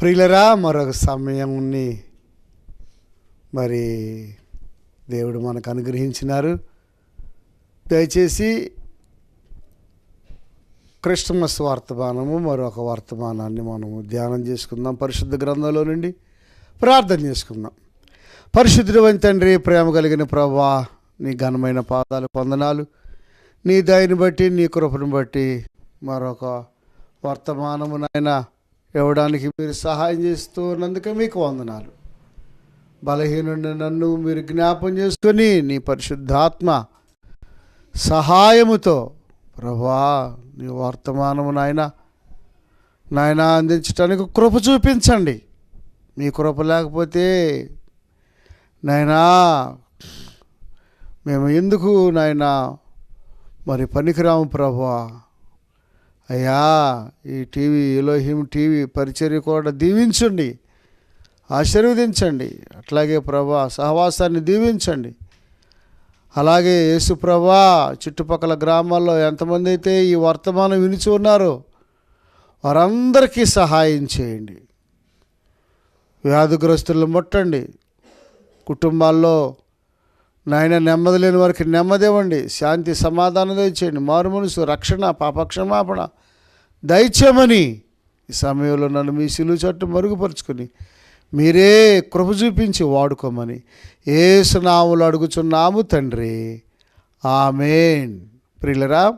ప్రియులరా మరొక సమయంని మరి దేవుడు మనకు అనుగ్రహించినారు. దయచేసి క్రిస్టమస్ వర్తమానము మరొక వర్తమానాన్ని మనము ధ్యానం చేసుకుందాం. పరిశుద్ధ గ్రంథంలో నుండి ప్రార్థన చేసుకుందాం. పరిశుద్ధుడు తండ్రి ప్రేమ కలిగిన ప్రభా నీ ఘనమైన పాదాలు పొందనాలు నీ దయని బట్టి నీ కృపను బట్టి మరొక వర్తమానము నాయన ఇవ్వడానికి మీరు సహాయం చేస్తూ ఉన్నందుకే మీకు వందనాలు. బలహీనుడిని నన్ను మీరు జ్ఞాపం చేసుకొని నీ పరిశుద్ధాత్మ సహాయముతో ప్రభా నీ వర్తమానము నాయన నాయన అందించడానికి కృప చూపించండి. మీ కృప లేకపోతే నాయనా మేము ఎందుకు నాయన మరి పనికిరాము ప్రభా? అయ్యా ఈ టీవీ ఇలోహిం టీవీ పరిచర్య కూడా దీవించండి. ఆశీర్వదించండి. అట్లాగే ప్రభా సహవాసాన్ని దీవించండి. అలాగే యేసు ప్రభా చుట్టుపక్కల గ్రామాల్లో ఎంతమంది అయితే ఈ వర్తమానం వినిచి ఉన్నారో వారందరికీ సహాయం చేయండి. వ్యాధిగ్రస్తులను ముట్టండి. కుటుంబాల్లో నాయన నెమ్మది లేని వారికి నెమ్మది ఇవ్వండి శాంతి సమాధానం దయచేయండి. మారు మనసు రక్షణ పాపక్షమాపణ దయచేయమని ఈ సమయంలో నన్ను మీ సిలువు చట్టు మరుగుపరుచుకొని మీరే కృప చూపించి వాడుకోమని ఏసునాములు అడుగుచున్నాము తండ్రి. ఆమెన్. ప్రియులరా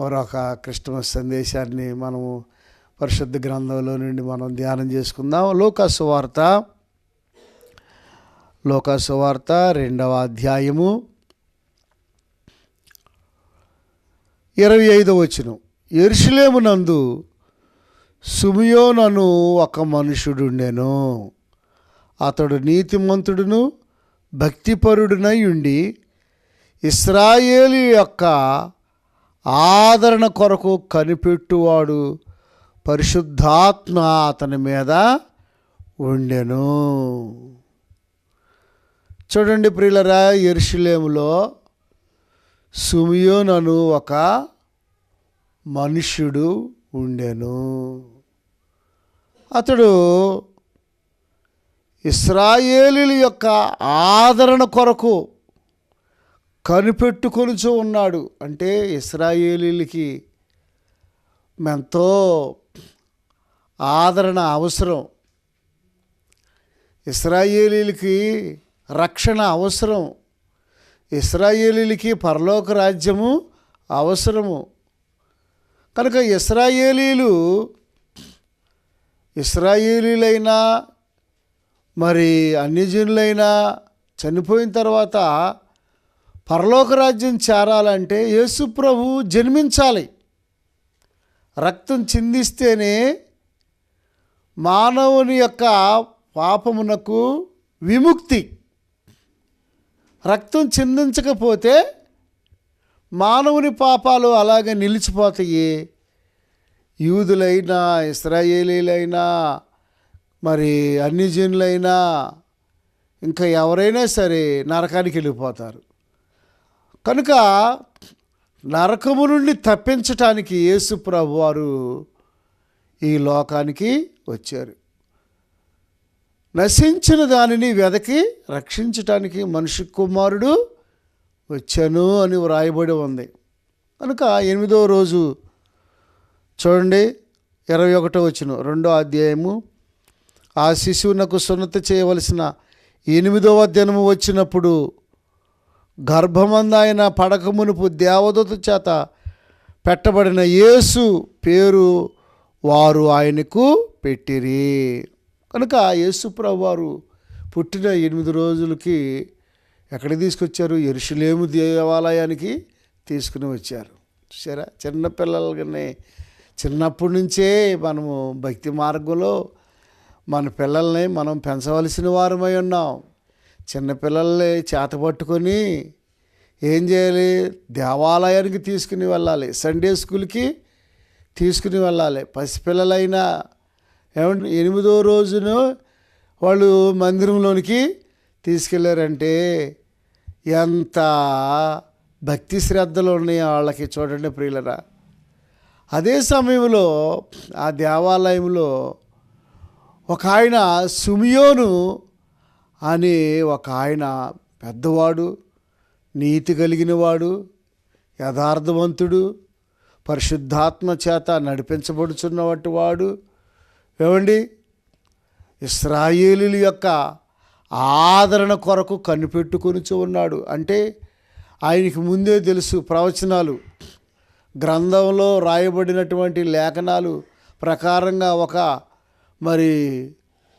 మరొక క్రిస్టమస్ సందేశాన్ని మనము పరిశుద్ధ గ్రంథంలో నుండి మనం ధ్యానం చేసుకుందాం. లోకాసు వార్త లోకసువార్త రెండవ అధ్యాయము. ఇరవై ఐదవ వచనం. ఎరుషులేమునందు సుమియోనను ఒక మనుషుడుండెను. అతడు నీతిమంతుడును భక్తిపరుడునై ఉండి ఇస్రాయేలు యొక్క ఆదరణ కొరకు కనిపెట్టువాడు పరిశుద్ధాత్మ అతని మీద ఉండెను. చూడండి ప్రియులరా ఎరుషులేములో సుమియోనను ఒక మనుష్యుడు ఉండెను. అతడు ఇస్రాయేలీల యొక్క ఆదరణ కొరకు కనిపెట్టుకొనుచూ ఉన్నాడు. అంటే ఇస్రాయేలీలకి ఎంతో ఆదరణ అవసరం. ఇస్రాయేలీలకి రక్షణ అవసరం ఇస్రాయేలీలకి పరలోక రాజ్యము అవసరము. కనుక ఇస్రాయేలీలు ఇస్రాయేలీలైనా మరి అన్యజనులైనా చనిపోయిన తర్వాత పరలోక రాజ్యం చేరాలంటే యేసు ప్రభు జన్మించాలి. రక్తం చిందిస్తేనే మానవుని యొక్క పాపమునకు విముక్తి. రక్తం చిందించకపోతే మానవుని పాపాలు అలాగే నిలిచిపోతాయి. యూదులైనా ఇస్రాయేలీలైనా మరి అన్యజనులైనా ఇంకా ఎవరైనా సరే నరకానికి వెళ్ళిపోతారు. కనుక నరకము నుండి తప్పించటానికి యేసు ప్రభు వారు ఈ లోకానికి వచ్చారు. నశించిన దానిని వెదకి రక్షించటానికి మనిషి కుమారుడు వచ్చాను అని వ్రాయబడి ఉంది. కనుక ఎనిమిదో రోజు చూడండి ఇరవై ఒకటో వచ్చిన రెండో అధ్యాయము. ఆ శిశువునకు సున్నతి చేయవలసిన ఎనిమిదవ దినము వచ్చినప్పుడు గర్భమందాయన పడక మునుపు దేవదూత చేత పెట్టబడిన యేసు పేరు వారు ఆయనకు పెట్టిరి. కనుక యేసుప్రభు వారు పుట్టిన ఎనిమిది రోజులకి ఎక్కడికి తీసుకొచ్చారు? ఎరుషులేము దేవాలయానికి తీసుకుని వచ్చారు. సరే చిన్నపిల్లలనే చిన్నప్పటి నుంచే మనము భక్తి మార్గంలో మన పిల్లల్ని మనం పెంచవలసిన వారమై ఉన్నాం. చిన్నపిల్లల్ని చేత పట్టుకొని ఏం చేయాలి? దేవాలయానికి తీసుకుని వెళ్ళాలి. సండే స్కూల్కి తీసుకుని వెళ్ళాలి. పసిపిల్లలైనా ఏమంటే ఎనిమిదో రోజున వాళ్ళు మందిరంలోనికి తీసుకెళ్ళారంటే ఎంత భక్తి శ్రద్ధలు ఉన్నాయి వాళ్ళకి చూడండి ప్రియులరా. అదే సమయంలో ఆ దేవాలయంలో ఒక ఆయన సుమియోను అనే ఒక ఆయన పెద్దవాడు నీతి కలిగిన వాడు యథార్థవంతుడు పరిశుద్ధాత్మ చేత నడిపించబడుచున్నటువంటి వాడు ఏమండి? ఇస్రాయేలీల యొక్క ఆదరణ కొరకు కనిపెట్టుకొనిచూ ఉన్నాడు. అంటే ఆయనకి ముందే తెలుసు ప్రవచనాలు. గ్రంథంలో రాయబడినటువంటి లేఖనాలు ప్రకారంగా ఒక మరి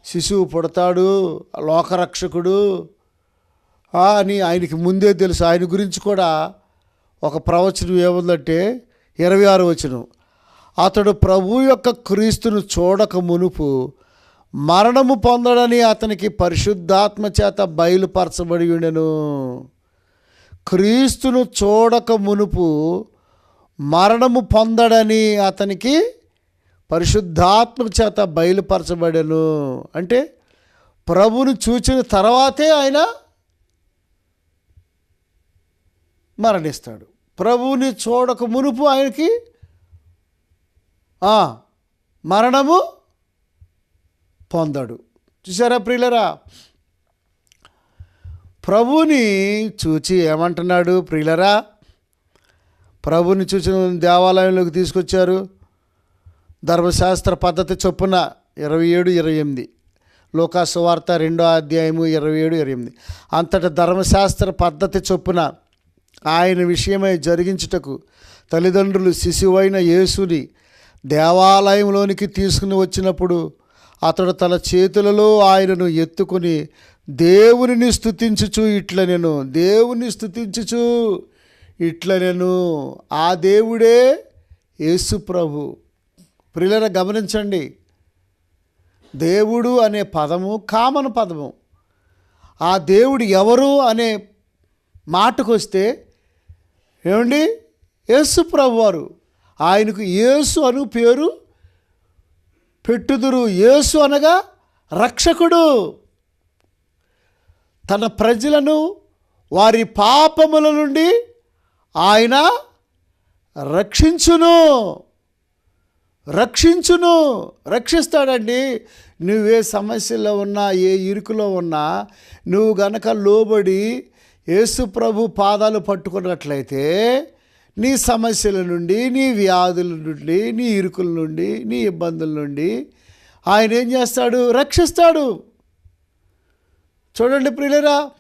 శిశువు పుడతాడు లోకరక్షకుడు అని ఆయనకి ముందే తెలుసు. ఆయన గురించి కూడా ఒక ప్రవచనం ఏముందంటే ఇరవై ఆరు వచనం. అతడు ప్రభు యొక్క క్రీస్తును చూడక మునుపు మరణము పొందడని అతనికి పరిశుద్ధాత్మ చేత బయలుపరచబడి ఉండెను. క్రీస్తును చూడక మునుపు మరణము పొందడని అతనికి పరిశుద్ధాత్మ చేత బయలుపరచబడెను. అంటే ప్రభుని చూచిన తర్వాతే ఆయన మరణిస్తాడు. ప్రభువుని చూడక మునుపు ఆయనకి ఆ, మరణము పొందాడు. చూసారా ప్రియులరా? ప్రభుని చూచి ఏమంటున్నాడు ప్రియులరా? ప్రభుని చూచి దేవాలయంలోకి తీసుకొచ్చారు. ధర్మశాస్త్ర పద్ధతి చొప్పున ఇరవై ఏడు ఇరవై ఎనిమిది. లోకాసువార్త రెండో అధ్యాయము ఇరవై ఏడు ఇరవై ఎనిమిది. అంతట ధర్మశాస్త్ర పద్ధతి చొప్పున ఆయన విషయమై జరిగించుటకు తల్లిదండ్రులు శిశువైన యేసుని దేవాలయంలోనికి తీసుకుని వచ్చినప్పుడు అతడు తన చేతులలో ఆయనను ఎత్తుకుని దేవునిని స్థుతించుచు ఇట్ల నేను దేవుని స్థుతించుచు ఇట్ల నేను ఆ దేవుడే యేసు ప్రభు. ప్రియులర గమనించండి. దేవుడు అనే పదము కామన్ పదము. ఆ దేవుడు ఎవరు అనే మాటకు వస్తే ఏమండి? యేసు ప్రభు వారు. ఆయనకు యేసు అను పేరు పెట్టుదురు. యేసు అనగా రక్షకుడు. తన ప్రజలను వారి పాపముల నుండి ఆయన రక్షించును. రక్షించును. రక్షిస్తాడండి. నువ్వే సమస్యలో ఉన్నా ఏ ఇరుకులో ఉన్నా నువ్వు గనక లోబడి యేసు ప్రభు పాదాలు పట్టుకున్నట్లయితే నీ సమస్యల నుండి నీ వ్యాధుల నుండి నీ ఇరుకుల నుండి నీ ఇబ్బందుల నుండి ఆయన ఏం చేస్తాడు? రక్షిస్తాడు. చూడండి ప్రియులరా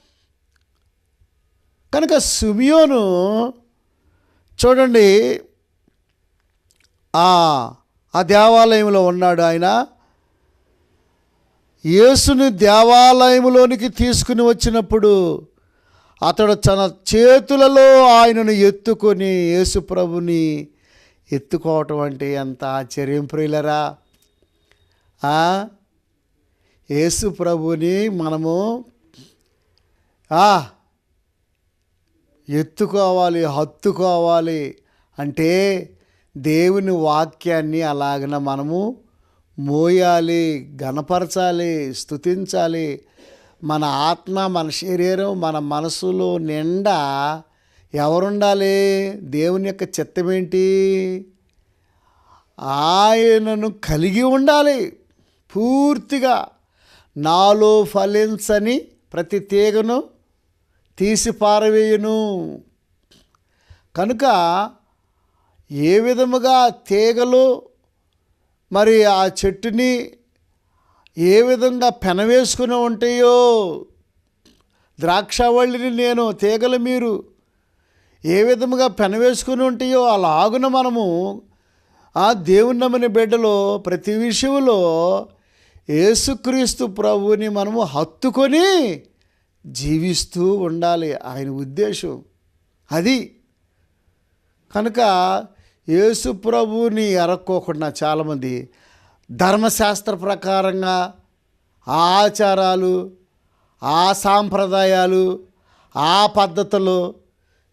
కనుక సుమియోను చూడండి ఆ ఆ దేవాలయంలో ఉన్నాడు ఆయన. యేసుని దేవాలయంలోనికి తీసుకుని వచ్చినప్పుడు అతడు తన చేతులలో ఆయనను ఎత్తుకొని యేసుప్రభుని ఎత్తుకోవటం అంటే ఎంత ఆశ్చర్యం ప్రియులరా ఆ? యేసు ప్రభుని మనము ఎత్తుకోవాలి హత్తుకోవాలి అంటే దేవుని వాక్యాన్ని అలాగన మనము మోయాలి గణపరచాలి స్తుతించాలి మన ఆత్మ మన శరీరం మన మనసులో నిండా ఎవరుండాలి? దేవుని యొక్క చిత్తం ఏంటి ఆయనను కలిగి ఉండాలి. పూర్తిగా నాలో ఫలించని ప్రతి తీగను తీసి పారవేయును కనుక ఏ విధముగా తీగలు మరి ఆ చెట్టుని ఏ విధంగా పెనవేసుకుని ఉంటాయో? ద్రాక్షవల్లిని నేను తీగలు మీరు ఏ విధముగా పెనవేసుకుని ఉంటాయో అలాగున మనము ఆ దేవుని బిడ్డలో ప్రతి విషయంలో యేసుక్రీస్తు ప్రభువుని మనము హత్తుకొని జీవిస్తూ ఉండాలి. ఆయన ఉద్దేశం అది. కనుక యేసు ప్రభువుని ఎరక్కోకుండా చాలామంది ధర్మశాస్త్ర ప్రకారంగా ఆ ఆచారాలు ఆ సాంప్రదాయాలు ఆ పద్ధతులు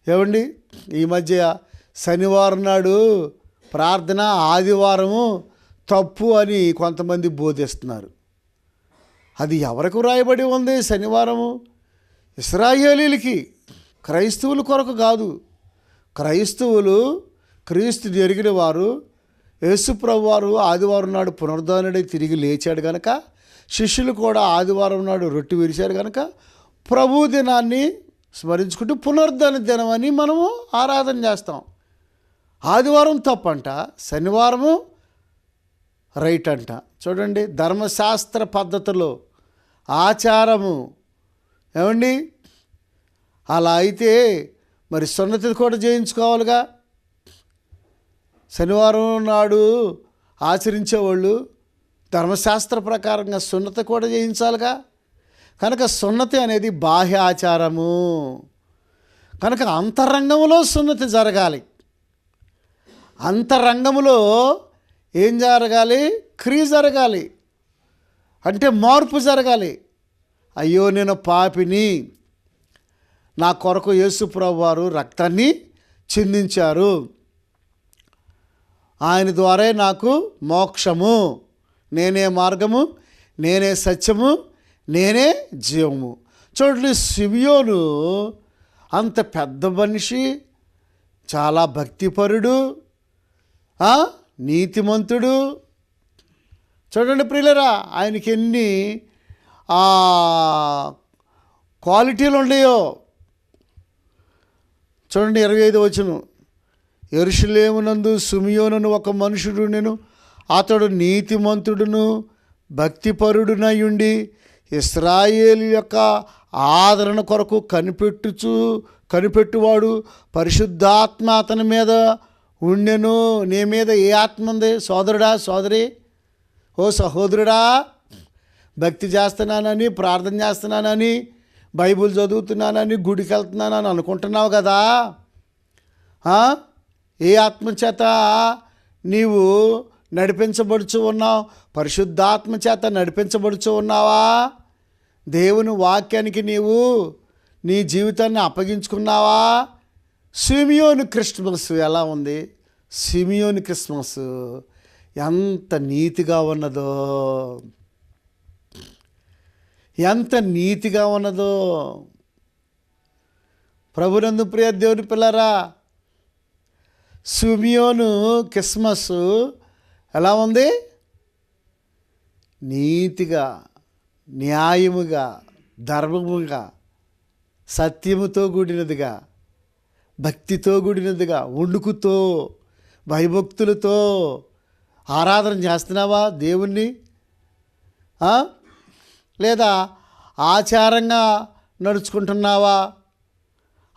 ఏమండి? ఈ మధ్య శనివారం నాడు ప్రార్థన ఆదివారము తప్పు అని కొంతమంది బోధిస్తున్నారు. అది ఎవరికి వ్రాయబడి ఉంది శనివారము? ఇస్రాయేలీలకి క్రైస్తవుల కొరకు కాదు. క్రైస్తవులు క్రీస్తు జరిగిన వారు యేసుప్రభు వారు ఆదివారం నాడు పునరుద్ధానుడై తిరిగి లేచాడు గనక శిష్యులు కూడా ఆదివారం నాడు రొట్టె విరిచారు కనుక ప్రభు దినాన్ని స్మరించుకుంటూ పునరుద్ధరణ దినం అని మనము ఆరాధన చేస్తాం. ఆదివారం తప్పంట శనివారము రైట్ అంట. చూడండి ధర్మశాస్త్ర పద్ధతులు ఆచారము. ఏమండి? అలా అయితే మరి సున్నతి కూడా చేయించుకోవాలిగా శనివారం నాడు ఆచరించేవాళ్ళు ధర్మశాస్త్ర ప్రకారంగా సున్నత కూడా చేయించాలిగా. కనుక సున్నతి అనేది బాహ్య ఆచారము. కనుక అంతరంగంలో సున్నతి జరగాలి. అంతరంగంలో ఏం జరగాలి? క్రియ జరగాలి. అంటే మార్పు జరగాలి. అయ్యో నేను పాపిని. నా కొరకు యేసుప్రభు వారు రక్తాన్ని చిందించారు. ఆయన ద్వారే నాకు మోక్షము. నేనే మార్గము నేనే సత్యము నేనే జీవము. చూడండి సిమియోను అంత పెద్ద మనిషి చాలా భక్తిపరుడు నీతిమంతుడు. చూడండి ప్రియులరా ఆయనకి ఎన్ని క్వాలిటీలు ఉన్నాయో. చూడండి ఇరవై ఐదు వచ్చును ఎరుషులేమునందు సుమియోనను ఒక మనుషుడు నేను అతడు నీతిమంతుడును భక్తిపరుడునయుండి ఇస్రాయేల్ యొక్క ఆదరణ కొరకు కనిపెట్టుచు కనిపెట్టువాడు పరిశుద్ధాత్మ అతని మీద ఉండెను. నీ మీద ఏ ఆత్మ ఉంది? సోదరుడా సోదరి? ఓ సహోదరుడా భక్తి చేస్తున్నానని ప్రార్థన చేస్తున్నానని బైబిల్ చదువుతున్నానని గుడికి వెళ్తున్నానని అనుకుంటున్నావు కదా? ఏ ఆత్మచేత నీవు నడిపించబడుచు ఉన్నావు? పరిశుద్ధాత్మ చేత నడిపించబడుచు ఉన్నావా? దేవుని వాక్యానికి నీవు నీ జీవితాన్ని అప్పగించుకున్నావా? సిమియోని క్రిస్మస్ ఎలా ఉంది? సిమియోని క్రిస్మస్ ఎంత నీతిగా ఉన్నదో. ఎంత నీతిగా ఉన్నదో. ప్రభునందు ప్రియ దేవుని పిల్లరా సుమియోను క్రిస్మస్ ఎలా ఉంది? నీతిగా న్యాయముగా ధర్మముగా సత్యముతో కూడినదిగా భక్తితో కూడినదిగా ఉండుకుతో భయభక్తులతో ఆరాధన చేస్తున్నావా దేవుణ్ణి? లేదా ఆచారంగా నడుచుకుంటున్నావా?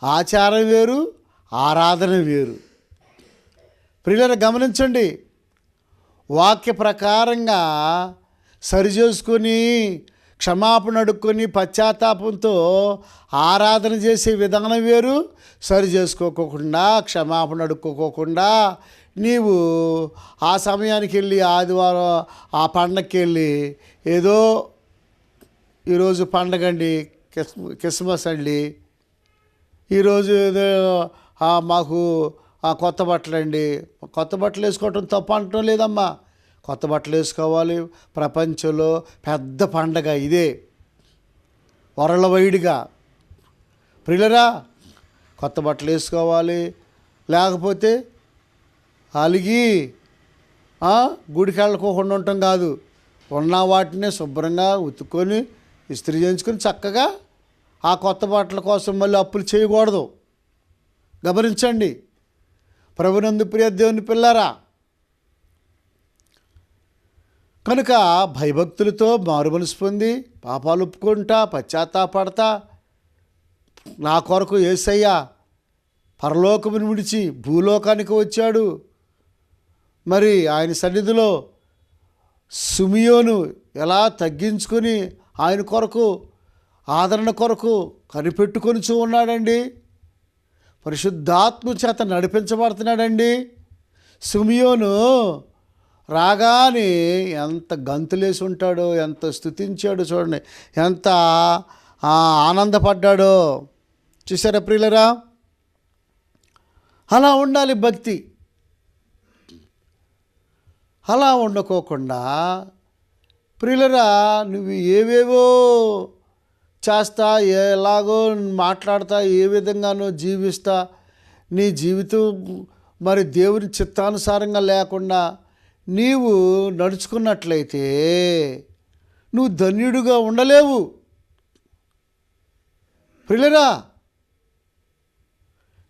ఆచారం వేరు ఆరాధన వేరు. ప్రియులను గమనించండి. వాక్య ప్రకారంగా సరిచేసుకొని క్షమాపణ అడుక్కొని పశ్చాత్తాపంతో ఆరాధన చేసే విధానం వేరు. సరి చేసుకోకుండా క్షమాపణ అడుక్కోకుండా నీవు ఆ సమయానికి వెళ్ళి ఆదివారం ఆ పండగకి వెళ్ళి ఏదో ఈరోజు పండగ అండి క్రిస్- క్రిస్మస్ అండి. ఈరోజు ఏదో మాకు కొత్త బట్టలు అండి. కొత్త బట్టలు వేసుకోవటం తప్పు అనటం లేదమ్మా. కొత్త బట్టలు వేసుకోవాలి. ప్రపంచంలో పెద్ద పండగ ఇదే. వరల వైడిగా. కొత్త బట్టలు వేసుకోవాలి. లేకపోతే అలిగి గుడికి వెళ్ళకోకుండా ఉండటం కాదు. ఉన్న వాటిని శుభ్రంగా ఉతుక్కొని ఇస్త్రీ చేయించుకొని చక్కగా ఆ కొత్త బట్టల కోసం మళ్ళీ అప్పులు చేయకూడదు. గమనించండి. ప్రభునందు ప్రియ దేవుని పిల్లారా కనుక భయభక్తులతో మారుమనసు పొంది పాపాలు ఒప్పుకుంటా పశ్చాత్తాపడతా నా కొరకు ఏసయ్యా పరలోకమును విడిచి భూలోకానికి వచ్చాడు. మరి ఆయన సన్నిధిలో సుమియోను ఎలా తగ్గించుకొని ఆయన కొరకు ఆదరణ కొరకు కనిపెట్టుకొని చూ ఉన్నాడండి? పరిశుద్ధాత్మ చేత నడిపించబడుతున్నాడండి. సుమియోను రాగానే ఎంత గంతులేసి ఉంటాడో ఎంత స్థుతించాడో చూడండి. ఎంత ఆనందపడ్డాడో. చూసారా ప్రియులరా? అలా ఉండాలి భక్తి. అలా ఉండకోకుండా ప్రియులరా నువ్వు ఏవేవో చేస్తా ఎలాగో మాట్లాడతా ఏ విధంగానో జీవిస్తా. నీ జీవితం మరి దేవుని చిత్తానుసారంగా లేకుండా నీవు నడుచుకున్నట్లయితే నువ్వు ధన్యుడిగా ఉండలేవు. ప్రిలరా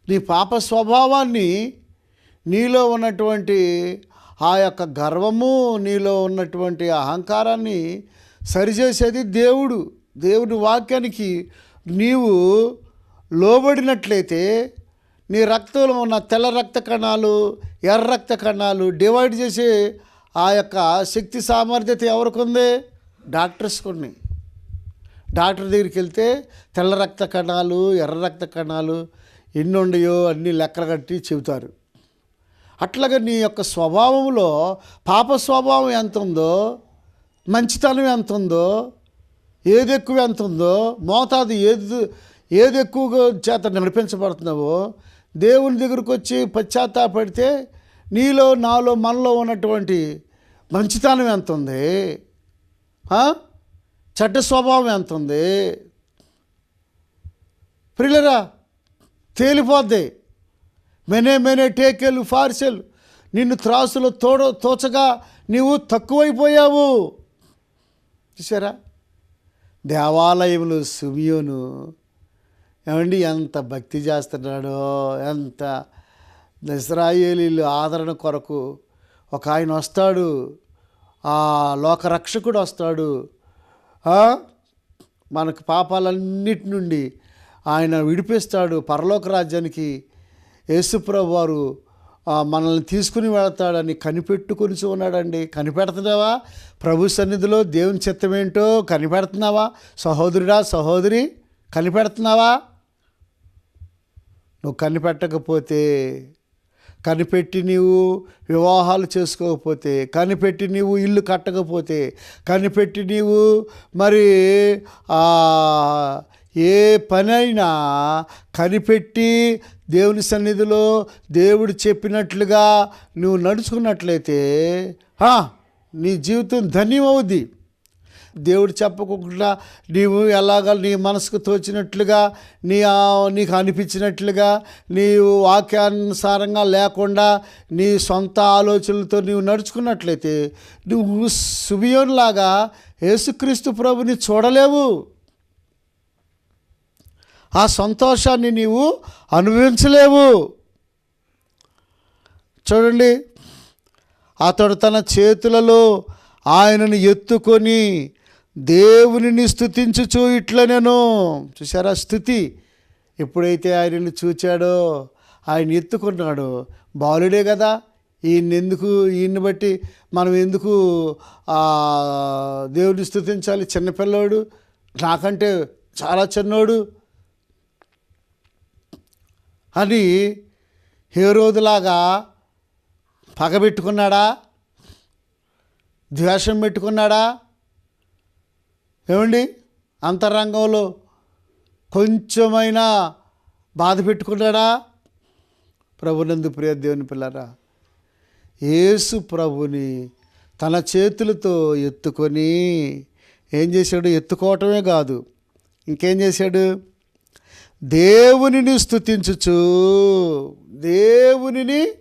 నీ పాప స్వభావాన్ని నీలో ఉన్నటువంటి ఆ యొక్క గర్వము నీలో ఉన్నటువంటి అహంకారాన్ని సరిచేసేది దేవుడు. దేవుని వాక్యానికి నీవు లోబడినట్లయితే నీ రక్తంలో ఉన్న తెల్ల రక్త కణాలు ఎర్ర రక్త కణాలు డివైడ్ చేసే ఆ యొక్క శక్తి సామర్థ్యత ఎవరికి ఉంది? డాక్టర్స్కి ఉన్నాయి డాక్టర్ దగ్గరికి వెళ్తే తెల్ల రక్త కణాలు ఎర్ర రక్త కణాలు ఎన్ని ఉన్నాయో అన్ని లెక్కలు కట్టి చెబుతారు. అట్లాగా నీ యొక్క స్వభావంలో పాప స్వభావం ఎంత ఉందో మంచితనం ఎంత ఉందో ఏది ఎక్కువ ఎంత ఉందో మోతాదు ఏది ఏది ఎక్కువగా చేత నడిపించబడుతున్నావో దేవుని దగ్గరకు వచ్చి పశ్చాత్తాపడితే నీలో నాలో మనలో ఉన్నటువంటి మంచితనం ఎంత ఉంది? చెడ్డ స్వభావం ఎంత ఉంది? ప్రియులరా తేలిపోద్ది. మెనే మెనే టేకెలు ఫార్సెలు నిన్ను త్రాసులో తోడ తోచగా నీవు తక్కువైపోయావు. చూసారా దేవాలయంలో సుమియోను ఏమండి ఎంత భక్తి చేస్తున్నాడో ఎంత ఇస్రాయేలీలు ఆదరణ కొరకు ఒక ఆయన వస్తాడు ఆ లోకరక్షకుడు వస్తాడు మనకు పాపాలన్నిటి నుండి ఆయన విడిపిస్తాడు పరలోక రాజ్యానికి యేసుప్రభు వారు మనల్ని తీసుకుని వెళతాడని కనిపెట్టుకొని ఉన్నాడండి. కనిపెడుతున్నావా? ప్రభు సన్నిధిలో దేవుని చిత్తమేంటో కనిపెడుతున్నావా? సహోదరుడా సహోదరి కనిపెడుతున్నావా? నువ్వు కనిపెట్టకపోతే కనిపెట్టి నీవు వివాహాలు చేసుకోకపోతే కనిపెట్టి నీవు ఇల్లు కట్టకపోతే కనిపెట్టి నీవు మరి ఏ పనైనా కనిపెట్టి దేవుని సన్నిధిలో దేవుడు చెప్పినట్లుగా నువ్వు నడుచుకున్నట్లయితే నీ జీవితం ధన్యమవుద్ది. దేవుడు చెప్పకుండా నీవు ఎలాగ నీ మనసుకు తోచినట్లుగా నీ నీకు అనిపించినట్లుగా నీవు వాక్యానుసారంగా లేకుండా నీ సొంత ఆలోచనలతో నీవు నడుచుకున్నట్లయితే నువ్వు సుబియోన్లాగా యేసుక్రీస్తు ప్రభుని చూడలేవు. ఆ సంతోషాన్ని నీవు అనుభవించలేవు. చూడండి అతడు తన చేతులలో ఆయనను ఎత్తుకొని దేవునిని స్థుతించుచు ఇట్లనేను. చూసారా స్థుతి? ఎప్పుడైతే ఆయనను చూచాడో ఆయన ఎత్తుకున్నాడు. బాలుడే కదా ఈయన ఎందుకు ఈయన్ని బట్టి మనం ఎందుకు దేవుడిని దేవుని స్థుతించాలి చిన్నపిల్లోడు నాకంటే చాలా చిన్నోడు. అని హేరోదులాగా పగబెట్టుకున్నాడా? ద్వేషం పెట్టుకున్నాడా? ఏమండి? అంతరంగంలో కొంచెమైనా బాధ పెట్టుకున్నాడా? ప్రభునందు ప్రియ దేవుని పిల్లరా యేసు ప్రభుని తన చేతులతో ఎత్తుకొని ఏం చేశాడు? ఎత్తుకోవటమే కాదు ఇంకేం చేశాడు? దేవునిని స్థుతించుచు దేవునిని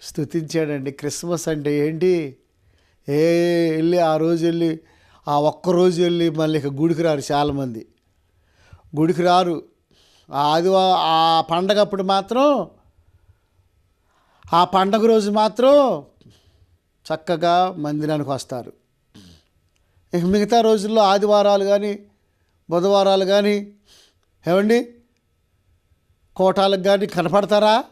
స్థుతించాడండి క్రిస్మస్ అంటే ఏంటి? ఏ వెళ్ళి ఆ రోజు వెళ్ళి ఆ ఒక్క రోజు వెళ్ళి మళ్ళీ ఇక గుడికి రారు చాలామంది. గుడికి రారు. ఆ ఆ పండగ అప్పుడు మాత్రం ఆ పండగ రోజు మాత్రం చక్కగా మందిరానికి వస్తారు. ఇక మిగతా రోజుల్లో ఆదివారాలు కానీ బుధవారాలు కానీ ఏమండి? కోటాలకు కానీ కనపడతారా?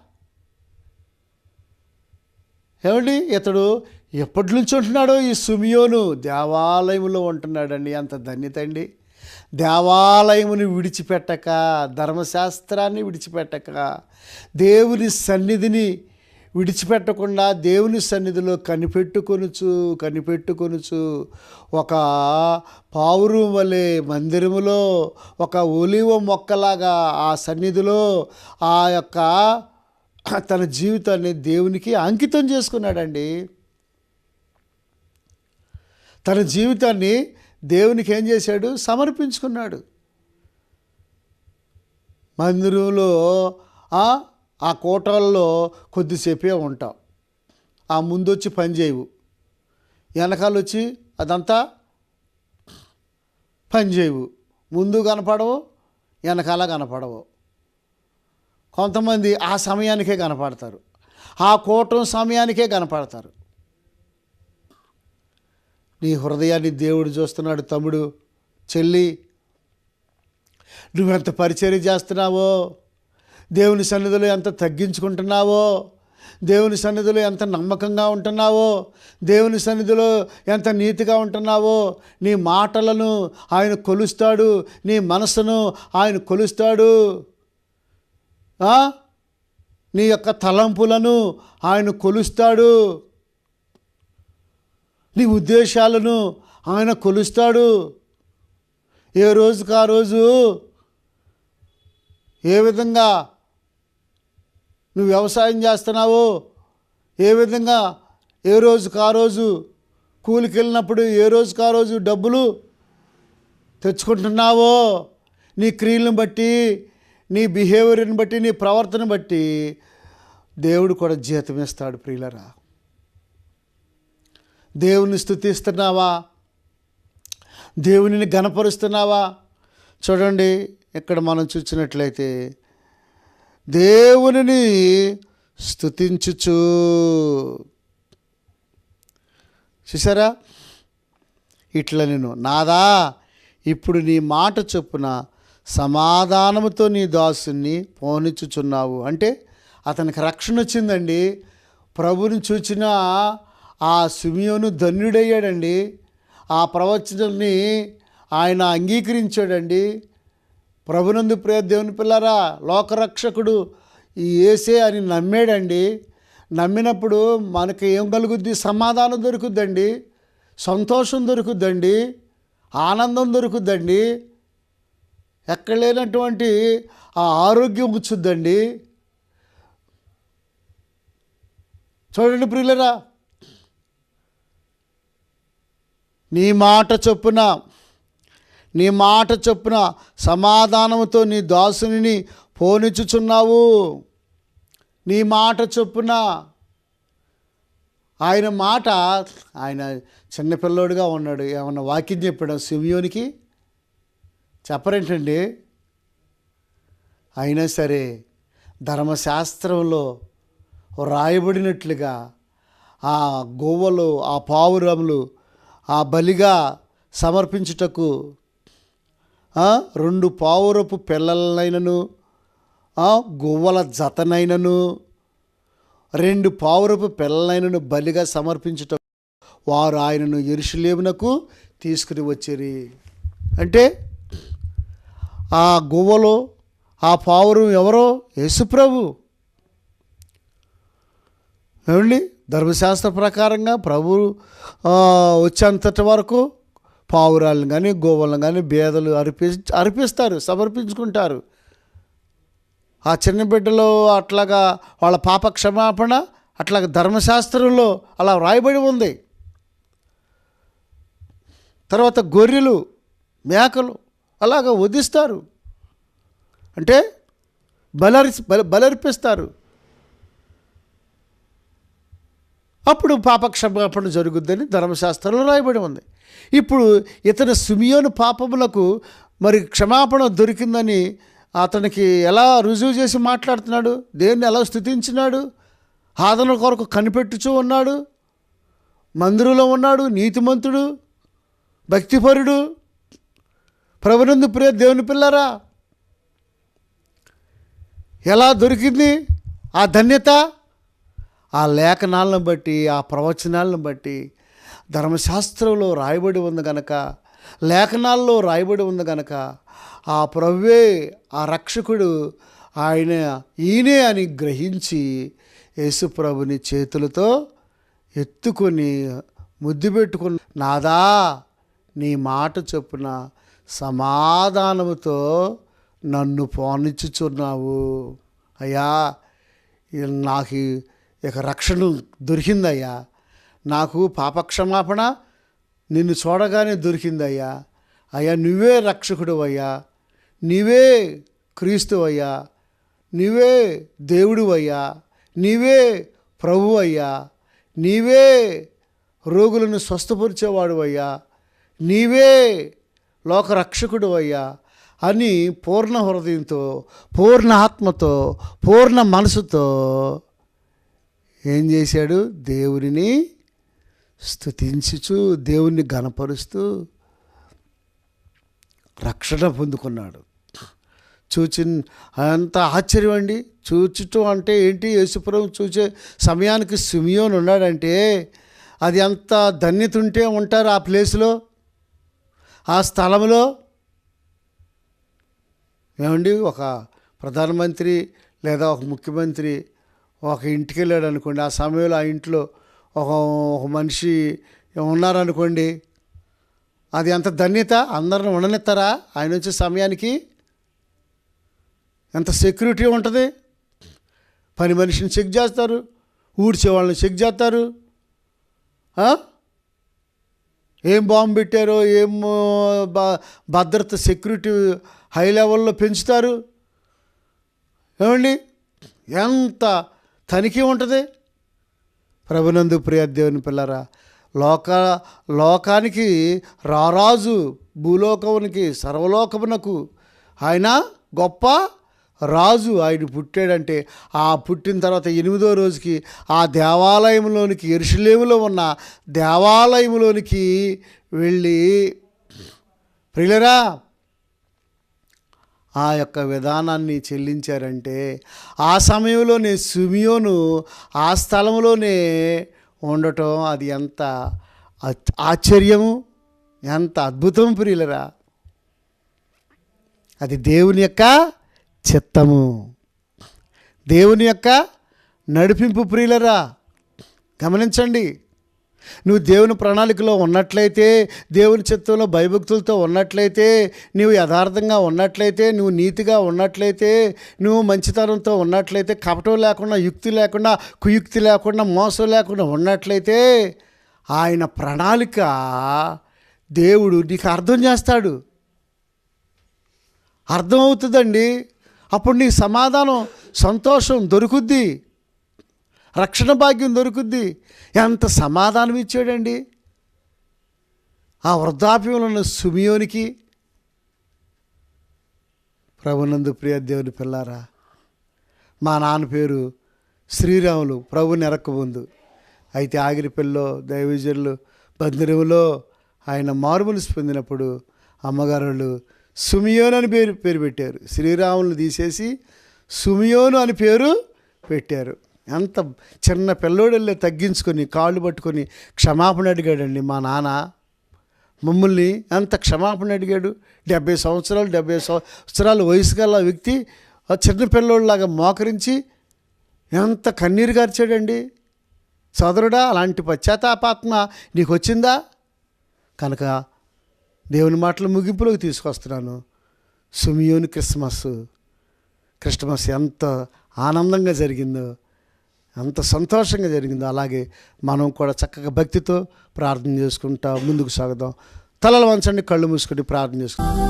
ఏమండి? ఇతడు ఎప్పటి నుంచి ఉంటున్నాడో ఈ సుమియోను? దేవాలయంలో ఉంటున్నాడండి అంత ధన్యత అండి. దేవాలయముని విడిచిపెట్టక ధర్మశాస్త్రాన్ని విడిచిపెట్టక దేవుని సన్నిధిని విడిచిపెట్టకుండా దేవుని సన్నిధిలో కనిపెట్టుకొనుచు కనిపెట్టుకొనుచు ఒక పావురం వలె మందిరములో ఒక ఒలివ మొక్కలాగా ఆ సన్నిధిలో ఆ యొక్క తన జీవితాన్ని దేవునికి అంకితం చేసుకున్నాడండి. తన జీవితాన్ని దేవునికి ఏం చేశాడు? సమర్పించుకున్నాడు. మందిరంలో ఆ కూటల్లో కోటల్లో కొద్దిసేపే ఉంటాం ఆ ముందొచ్చి పని చేయవు. వెనకాల వచ్చి అదంతా పనిచేయవు ముందు కనపడవు వెనకాల కనపడవు. కొంతమంది ఆ సమయానికే కనపడతారు. ఆ కూటం సమయానికే కనపడతారు. నీ హృదయాన్ని దేవుడు చూస్తున్నాడు తమ్ముడు. చెల్లి నువ్వెంత పరిచర్య చేస్తున్నావో? దేవుని సన్నిధిలో ఎంత తగ్గించుకుంటున్నావో దేవుని సన్నిధిలో ఎంత నమ్మకంగా ఉంటున్నావో దేవుని సన్నిధిలో ఎంత నీతిగా ఉంటున్నావో నీ మాటలను ఆయన కొలుస్తాడు నీ మనసును ఆయన కొలుస్తాడు. నీ యొక్క తలంపులను ఆయన కొలుస్తాడు. నీ ఉద్దేశాలను ఆయన కొలుస్తాడు. ఏ రోజుకు ఆ రోజు ఏ విధంగా నువ్వు వ్యవసాయం చేస్తున్నావో? ఏ విధంగా? ఏ రోజుకు ఆ రోజు కూలికి వెళ్ళినప్పుడు ఏ రోజుకు ఆ రోజు డబ్బులు తెచ్చుకుంటున్నావో? నీ క్రియలను బట్టి నీ బిహేవియర్ని బట్టి నీ ప్రవర్తన బట్టి దేవుడు కూడా జీతం ఇస్తాడు ప్రియులరా. దేవుని స్థుతిస్తున్నావా? దేవునిని గణపరుస్తున్నావా చూడండి ఇక్కడ మనం చూసినట్లయితే దేవునిని స్థుతించుచు చూసారా ఇట్లా నేను నాదా ఇప్పుడు నీ మాట చొప్పున సమాధానముతో నీ దాసుని పోనిచ్చుచున్నావు. అంటే అతనికి రక్షణ వచ్చిందండి. ప్రభుని చూచిన ఆ సుమియోను ధన్యుడయ్యాడండి. ఆ ప్రవచనల్ని ఆయన అంగీకరించాడండి. ప్రభునందు ప్రియ దేవుని పిల్లరా లోకరక్షకుడు ఈ ఏసే అని నమ్మాడండి. నమ్మినప్పుడు మనకి ఏం కలుగుద్ది? సమాధానం దొరుకుద్దండి. సంతోషం దొరుకుద్దండి. ఆనందం దొరుకుద్దండి. ఎక్కడ లేనటువంటి ఆ ఆరోగ్యం వచ్చుద్దండి. చూడండి ప్రియులరా నీ మాట చొప్పున నీ మాట చొప్పున సమాధానముతో నీ దాసుని పోనిచ్చుచున్నావు. నీ మాట చొప్పున ఆయన మాట ఆయన చిన్నపిల్లోడుగా ఉన్నాడు. ఏమన్నా వాక్యం చెప్పాడు శివయోనికి చెప్పరేంటండి. అయినా సరే ధర్మశాస్త్రంలో రాయబడినట్లుగా ఆ గోవలు ఆ పావురములు ఆ బలిగా సమర్పించుటకు రెండు పావురపు పిల్లలనైనను గువ్వల జతనైనను రెండు పావురపు పిల్లలైనను బలిగా సమర్పించుట వారు ఆయనను ఎరుషులేమునకు తీసుకుని వచ్చిరి. అంటే ఆ గువ్వలు ఆ పావురం ఎవరో? యేసుప్రభు ఏమండి? ధర్మశాస్త్ర ప్రకారంగా ప్రభు వచ్చేంతటి వరకు పావురాలను కానీ గోవులను కానీ బేదలు అర్పి అర్పిస్తారు సమర్పించుకుంటారు. ఆ చిన్న బిడ్డలో అట్లాగా వాళ్ళ పాప క్షమాపణ అట్లాగా ధర్మశాస్త్రంలో అలా వ్రాయబడి ఉంది. తర్వాత గొర్రెలు మేకలు అలాగ వదిస్తారు అంటే బలరి బల- బలర్పిస్తారు. అప్పుడు పాపక్షమాపణ జరుగుద్దని ధర్మశాస్త్రంలో రాయబడి ఉంది. ఇప్పుడు ఇతని సుమియోను పాపములకు మరి క్షమాపణ దొరికిందని అతనికి ఎలా రుజువు చేసి మాట్లాడుతున్నాడు? దేన్ని ఎలా స్థుతించినాడు? ఆదరణ కొరకు కనిపెట్టుచూ ఉన్నాడు? మందిరంలో ఉన్నాడు? నీతిమంతుడు? భక్తిపరుడు? ప్రభునందు ప్రియ దేవుని పిల్లరా? ఎలా దొరికింది? ఆ ధన్యత? ఆ లేఖనాలను బట్టి ఆ ప్రవచనాలను బట్టి ధర్మశాస్త్రంలో రాయబడి ఉంది గనక లేఖనాల్లో రాయబడి ఉంది గనక ఆ ప్రవ్వే ఆ రక్షకుడు ఆయన ఈయనే అని గ్రహించి యేసుప్రభుని చేతులతో ఎత్తుకొని ముద్దు పెట్టుకుని నాదా నీ మాట చొప్పున సమాధానముతో నన్ను పోనిచ్చుచున్నావు. అయ్యా నాకు ఇక రక్షణ దొరికిందయ్యా. నాకు పాపక్షమాపణ నిన్ను చూడగానే దొరికిందయ్యా. అయ్యా నువ్వే రక్షకుడు అయ్యా నీవే క్రీస్తు అయ్యా నీవే దేవుడు అయ్యా నీవే ప్రభు అయ్యా నీవే రోగులను స్వస్థపరిచేవాడు అయ్యా నీవే లోకరక్షకుడు అయ్యా అని పూర్ణ హృదయంతో పూర్ణ ఆత్మతో పూర్ణ మనసుతో ఏం చేశాడు? దేవుని స్థుతించుచు దేవుణ్ణి గణపరుస్తూ రక్షణ పొందుకున్నాడు. చూచి అంత ఆశ్చర్యం అండి. చూచటం అంటే ఏంటి? యేసుపురం చూచే సమయానికి సుమియోన్ ఉన్నాడంటే అది ఎంత ధన్యత ఉంటే ఉంటారు ఆ ప్లేస్లో ఆ స్థలంలో ఏమండి? ఒక ప్రధానమంత్రి లేదా ఒక ముఖ్యమంత్రి ఒక ఇంటికి వెళ్ళాడు అనుకోండి. ఆ సమయంలో ఆ ఇంట్లో ఒక ఒక మనిషి ఉన్నారనుకోండి అది ఎంత ధన్యత? అందరిని ఉండనిస్తారా? ఆయన వచ్చే సమయానికి ఎంత సెక్యూరిటీ ఉంటుంది? పని మనిషిని చెక్ చేస్తారు. ఊడ్చే వాళ్ళని చెక్ చేస్తారు. ఏం బాంబు పెట్టారో ఏం భద్రత సెక్యూరిటీ హై లెవెల్లో పెంచుతారు? ఏమండి? ఎంత తనిఖీ ఉంటుంది. ప్రభునందు ప్రియ దేవుని పిల్లరా లోక లోకానికి రారాజు భూలోకమునికి సర్వలోకమునకు ఆయన గొప్ప రాజు. ఆయన పుట్టాడంటే ఆ పుట్టిన తర్వాత ఎనిమిదో రోజుకి ఆ దేవాలయంలోనికి ఎరుషులేములో ఉన్న దేవాలయంలోనికి వెళ్ళి ప్రియులరా ఆ యొక్క విధానాన్ని చెల్లించారంటే ఆ సమయంలోనే సుమియోను ఆ స్థలంలోనే ఉండటం అది ఎంత ఆశ్చర్యము ఎంత అద్భుతం ప్రియులరా. అది దేవుని యొక్క చిత్తము. దేవుని యొక్క నడిపింపు ప్రియులరా. గమనించండి. నువ్వు దేవుని ప్రణాళికలో ఉన్నట్లయితే దేవుని చిత్తంలో భయభక్తులతో ఉన్నట్లయితే నువ్వు యథార్థంగా ఉన్నట్లయితే నువ్వు నీతిగా ఉన్నట్లయితే నువ్వు మంచితనంతో ఉన్నట్లయితే కపటం లేకుండా యుక్తి లేకుండా కుయుక్తి లేకుండా మోసం లేకుండా ఉన్నట్లయితే ఆయన ప్రణాళిక దేవుడు నీకు అర్థం చేస్తాడు. అర్థమవుతుందండి. అప్పుడు నీకు సమాధానం సంతోషం దొరుకుద్ది. రక్షణ భాగ్యం దొరుకుద్ది. ఎంత సమాధానం ఇచ్చాడండి. ఆ వృద్ధాప్యంలో ఉన్న సుమియోనికి ప్రభునందు ప్రియ దేవుని పిల్లారా మా నాన్న పేరు శ్రీరాములు ప్రభు నెరక్కముందు అయితే ఆగిరిపల్లిలో దైవజనులు బందిరంలో ఆయన మారుమనసు పొందినప్పుడు అమ్మగారు సుమియోన్ అని పేరు పేరు పెట్టారు. శ్రీరాములు తీసేసి సుమియోను అని పేరు పెట్టారు. ఎంత చిన్న పిల్లోడల్లే తగ్గించుకొని కాళ్ళు పట్టుకొని క్షమాపణ అడిగాడండి మా నాన్న. మమ్మల్ని ఎంత క్షమాపణ అడిగాడు? డెబ్బై సంవత్సరాలు డెబ్బై సంవత్సరాల వయసు గల వ్యక్తి చిన్న పిల్లోళ్ళలాగా మోకరించి ఎంత కన్నీరు గార్చాడండి? సోదరుడా అలాంటి పశ్చాత్తాపాత్మ నీకు వచ్చిందా కనుక దేవుని మాటలు ముగింపులోకి తీసుకొస్తున్నాను. సుమియోని క్రిస్మస్ క్రిస్మస్ ఎంత ఆనందంగా జరిగిందో. అంత సంతోషంగా జరిగిందో. అలాగే మనం కూడా చక్కగా భక్తితో ప్రార్థన చేసుకుంటా ముందుకు సాగుదాం. తలలు వంచండి కళ్ళు మూసుకొని ప్రార్థన చేసుకుంటాం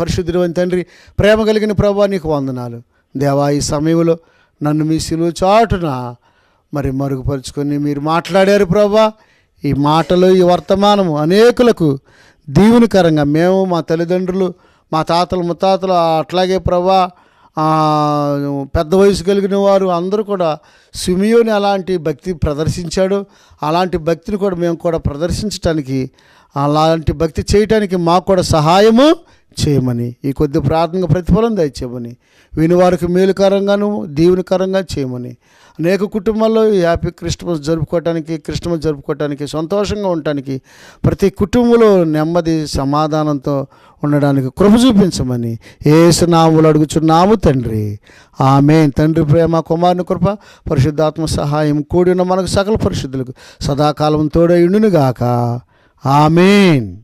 పరిశుద్ధుడైన తండ్రి ప్రేమ కలిగిన ప్రభా నీకు వందనాలు. దేవా ఈ సమయంలో నన్ను మీ సిలువ చాటున మరి మరుగుపరుచుకొని మీరు మాట్లాడారు ప్రభా. ఈ మాటలు ఈ వర్తమానము అనేకులకు దీవునికరంగా. మేము మా తల్లిదండ్రులు మా తాతలు ముత్తాతలు అట్లాగే ప్రభా పెద్ద వయసు కలిగిన వారు అందరూ కూడా సుమియోని అలాంటి భక్తి ప్రదర్శించాడు. అలాంటి భక్తిని కూడా మేము కూడా ప్రదర్శించడానికి అలాంటి భక్తి చేయటానికి మాకు కూడా సహాయము చేయమని ఈ కొద్ది ప్రార్థన ప్రతిఫలం దయచేయమని వినివారికి మేలుకరంగాను దీవునికరంగా చేయమని అనేక కుటుంబాల్లో హ్యాపీ క్రిస్మస్ జరుపుకోవటానికి క్రిస్మస్ జరుపుకోవటానికి సంతోషంగా ఉండటానికి ప్రతి కుటుంబంలో నెమ్మది సమాధానంతో ఉండడానికి కృప చూపించమని ఏసునాములు అడుగుచున్నాము తండ్రి. ఆమె తండ్రి ప్రేమ కుమారుని కృప పరిశుద్ధాత్మ సహాయం కూడిన మనకు సకల పరిశుద్ధులకు సదాకాలం తోడయుండును గాక amen.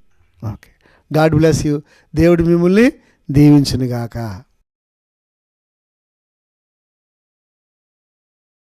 Okay. God bless you. దేవుడు మిమ్మల్ని దీవించునుగాక.